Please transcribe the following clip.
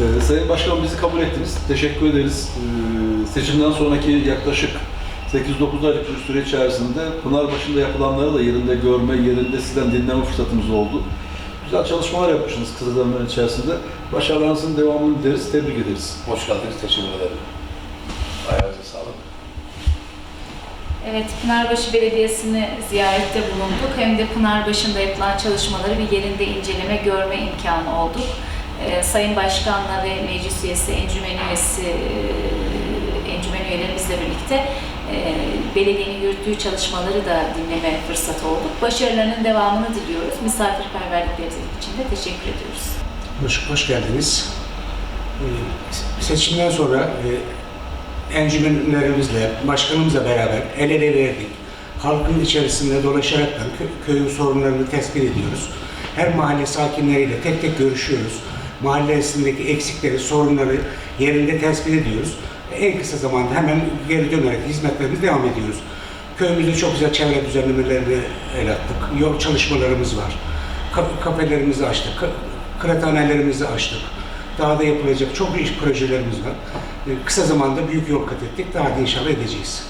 Ee, Sayın Başkan bizi kabul ettiniz. Teşekkür ederiz. Ee, seçimden sonraki yaklaşık 8-9 aylık bir süre içerisinde Pınarbaşı'nda yapılanları da yerinde görme, yerinde sizden dinleme fırsatımız oldu. Güzel çalışmalar yapmışsınız kısa zaman içerisinde. Başarılarınızın devamını dileriz, tebrik ederiz. Hoş geldiniz, teşekkür ederim. Ayağınıza sağlık. Evet, Pınarbaşı Belediyesi'ni ziyarette bulunduk. Hem de Pınarbaşı'nda yapılan çalışmaları bir yerinde inceleme, görme imkanı olduk. Ee, Sayın Başkan'la ve Meclis Üyesi, Encümen Üyesi, e, Encümen üyelerimizle birlikte e, belediyenin yürüttüğü çalışmaları da dinleme fırsatı olduk. Başarılarının devamını diliyoruz. Misafirperverlikleri için de teşekkür ediyoruz. Hoş, hoş geldiniz. Ee, Seçimden sonra e, encümenlerimizle, başkanımızla beraber el ele verdik. Halkın içerisinde dolaşaraktan kö- köyün sorunlarını tespit ediyoruz. Her mahalle sakinleriyle tek tek görüşüyoruz. Mahallesindeki eksikleri, sorunları yerinde tespit ediyoruz. En kısa zamanda hemen geri dönerek hizmetlerimize devam ediyoruz. Köyümüzde çok güzel çevre düzenlemelerini el attık. Yol çalışmalarımız var. Ka- kafelerimizi açtık. Kıraathanelerimizi açtık. Daha da yapılacak çok iş projelerimiz var. Ee, Kısa zamanda büyük yol kat ettik. Daha da inşallah edeceğiz.